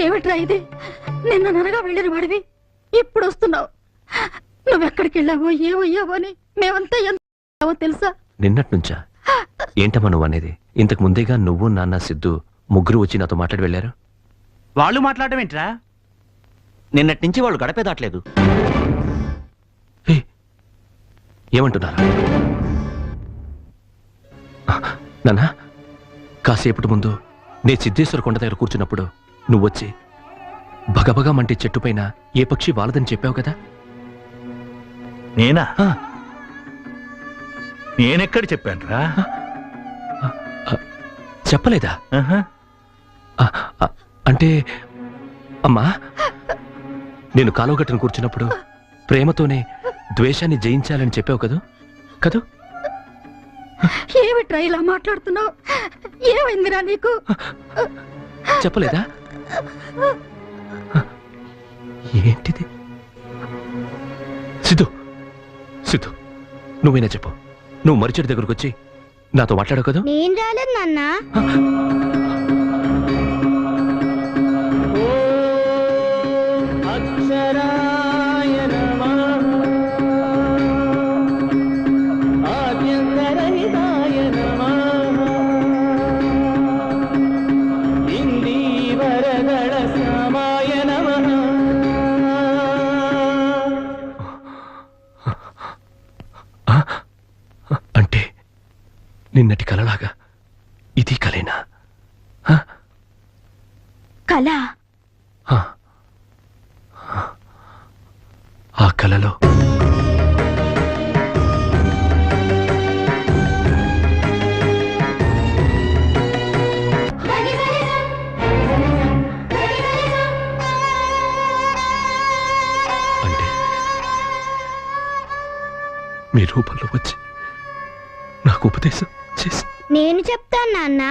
ఏమిట్రా ఇది? నిన్న ననగా వెళ్ళిన వాడివి. ఇప్పుడు వస్తున్నావు. నువ్వెక్కడికి వెళ్ళావో ఏమయ్యావో అని మేమంతా ఎంత తెలుసా? నిన్నట్నుంచా? ఏంటమ్మా నువ్వు అనేది? ఇంతకు ముందేగా నువ్వు నాన్న సిద్ధు ముగ్గురు వచ్చి నాతో మాట్లాడి వెళ్ళారు? వాళ్ళు మాట్లాడడం ఏంట్రా? నిన్నటి నుంచి వాళ్ళు గడపే దాటలేదు. ఏమంటున్నారా? నాన్నా కాసేపటి ముందు నే సిద్ధేశ్వర కొండ దగ్గర కూర్చున్నప్పుడు నువ్వొచ్చి భగభగా మంటే చెట్టు పైన ఏ పక్షి వాలదని చెప్పావు కదా? నేనా? ఆ, నేనెక్కడ చెప్పానురా? చెప్పలేదా? ఆహా. ఆ, ఆ, అంటే అమ్మా నేను కాలువగట్టును కూర్చున్నప్పుడు ప్రేమతోనే ద్వేషాన్ని జయించాలని చెప్పావు కదూ? కదూ? ఏమిట్రా ఇలా మాట్లాడుతున్నావు? ఏమైందిరా నీకు? చెప్పలేదా? ఏంటిది? సిద్ధు సిద్ధు నువ్వైనా చెప్పు. నువ్వు మరిచెడు దగ్గరకు వచ్చి నాతో మాట్లాడవు కదా? నేను రాలేదు నాన్న. నిన్నటి కలలాగా. ఇది కలేనా? కళ. ఆ. కలలో. అంటే మీ రూపంలో వచ్చి నాకు ఉపదేశం. నేను చెప్తాను నాన్న.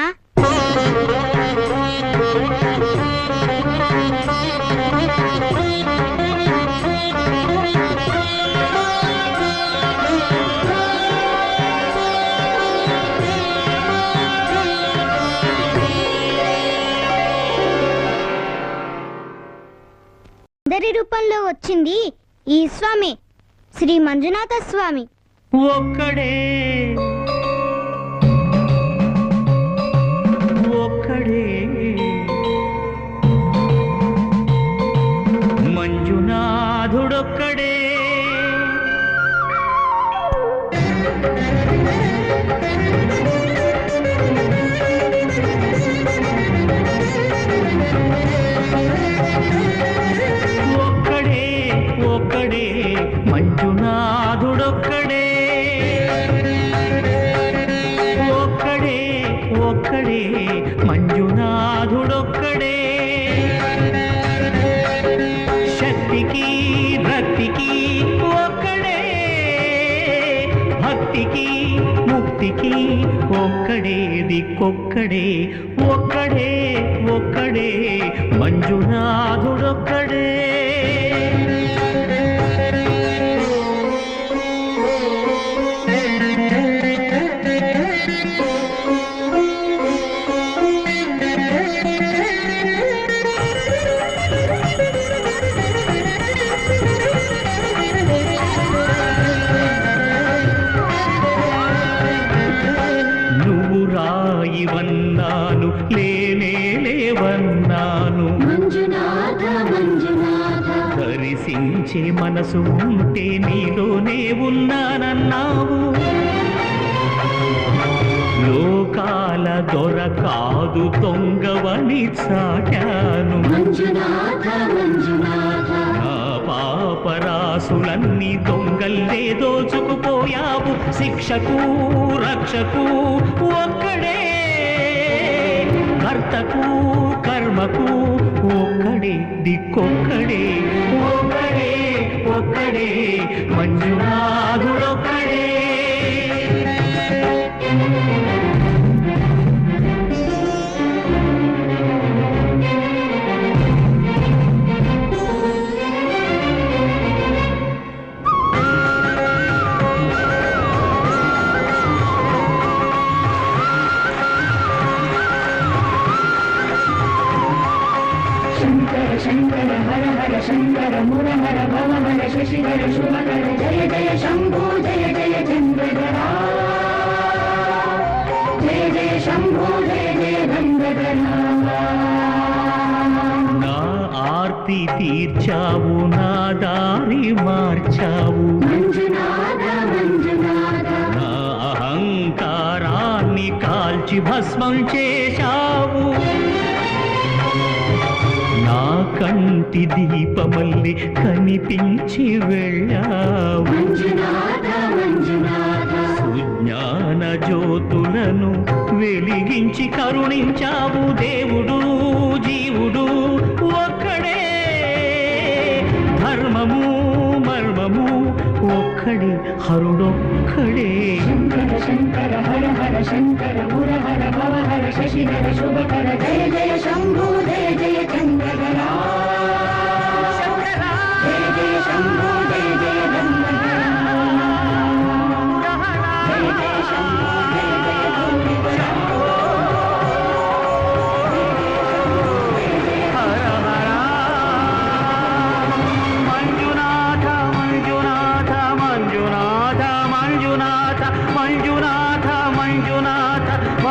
అందరి రూపంలో వచ్చింది ఈ స్వామి శ్రీ మంజునాథ స్వామి. ఒక్కడే. ఒక్కడే మంజునాథుడొక్కడే మంజునాథుడొక్కడే. శక్తికి రక్తికి ఒక్కడే. భక్తికి ముక్తికి ఒక్కడే దిక్కొక్కడే. ఒక్కడే ఒక్కడే మంజునా దరిసించే మనసు ఉంటే నీలోనే ఉన్నానన్నావు. లోకాల దొర కాదు దొంగవని చాటాను నా పాపరాసులన్నీ దొంగల్లే దోచుకుపోయావు. శిక్షకు రక్షకు ఒక్కడే. కర్తకు కర్మకు ఒక్కడే దిక్కొక్కడే. ఒక్కడే ఒక్కడే మంజునాథుడొక్కడే. శంకర హర హర శంకర మురహర శశిధర జయ జయ శంభో జయ జయ జయ జయ శంభో జయ జయ ఆర్తి తీర్చావు నా దారి మార్చావు. అహంకారాన్ని కాల్చి భస్మం చేశావు. కంటి దీపమల్లి కనిపించి వెళ్ళావు. సుజ్ఞాన జ్యోతులను వెలిగించి కరుణించావు దేవుడు జీవుడు ఒక్కడే. ధర్మము మర్మము हरु शङ्कर शङ्कर हर हर शङ्कर पुर हर भव हर शङ्करशिधर शुभर जय जय शङ्कु जय जय शङ्कर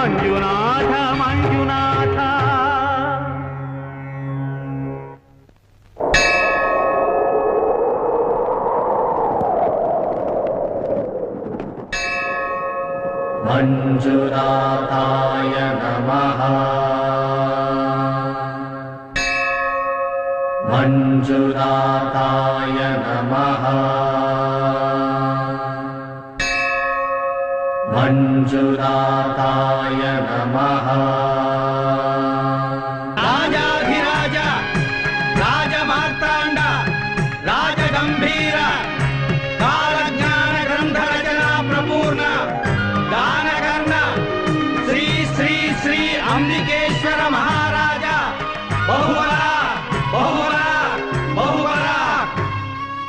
मञ्जुनाथ मञ्जुनाथ। मञ्जुनाथाय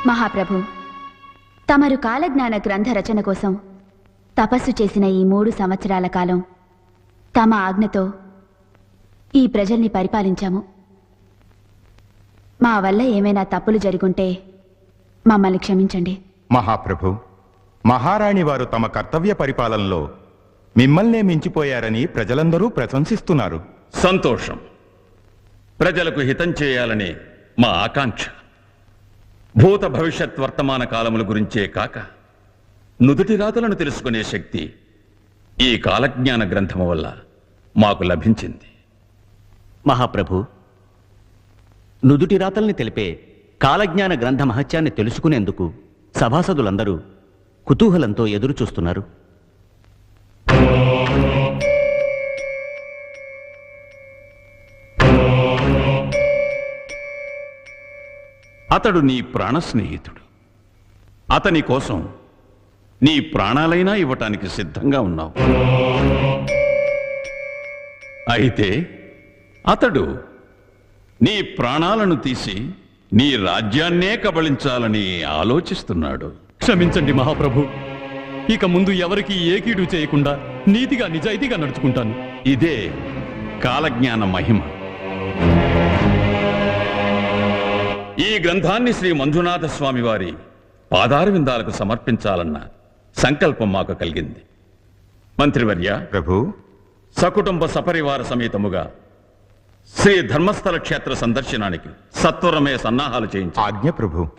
మహాప్రభు తమరు కాలజ్ఞాన గ్రంథ రచన కోసం తపస్సు చేసిన ఈ మూడు సంవత్సరాల కాలం తమ ఆజ్ఞతో ఈ ప్రజల్ని పరిపాలించాము. మా వల్ల ఏమైనా తప్పులు జరుగుంటే మమ్మల్ని క్షమించండి. మహాప్రభు మహారాణి వారు తమ కర్తవ్య పరిపాలనలో మిమ్మల్నే మించిపోయారని ప్రజలందరూ ప్రశంసిస్తున్నారు. సంతోషం. ప్రజలకు హితం చేయాలనే మా ఆకాంక్ష. భూత భవిష్యత్ వర్తమాన కాలముల గురించే కాక నుదుటి రాతలను తెలుసుకునే శక్తి ఈ కాలజ్ఞాన గ్రంథము వల్ల మాకు లభించింది. మహాప్రభు నుదుటి రాతల్ని తెలిపే కాలజ్ఞాన గ్రంథ మహత్యాన్ని తెలుసుకునేందుకు సభాసదులందరూ కుతూహలంతో ఎదురు అతడు నీ ప్రాణ స్నేహితుడు. అతని కోసం నీ ప్రాణాలైనా ఇవ్వటానికి సిద్ధంగా ఉన్నావు. అయితే అతడు నీ ప్రాణాలను తీసి నీ రాజ్యాన్నే కబళించాలని ఆలోచిస్తున్నాడు. క్షమించండి మహాప్రభు. ఇక ముందు ఎవరికి ఏ కీడు చేయకుండా నీతిగా నిజాయితీగా నడుచుకుంటాను. ఇదే కాలజ్ఞాన మహిమ. ఈ గ్రంథాన్ని శ్రీ మంజునాథ స్వామి వారి పాదార విందాలకు సమర్పించాలన్న సంకల్పం మాకు కలిగింది. మంత్రివర్య ప్రభు. సకుటుంబ సపరివార సమేతముగా శ్రీ ధర్మస్థల క్షేత్ర సందర్శనానికి సత్వరమే సన్నాహాలు చేయించాలి ఆజ్ఞ ప్రభు.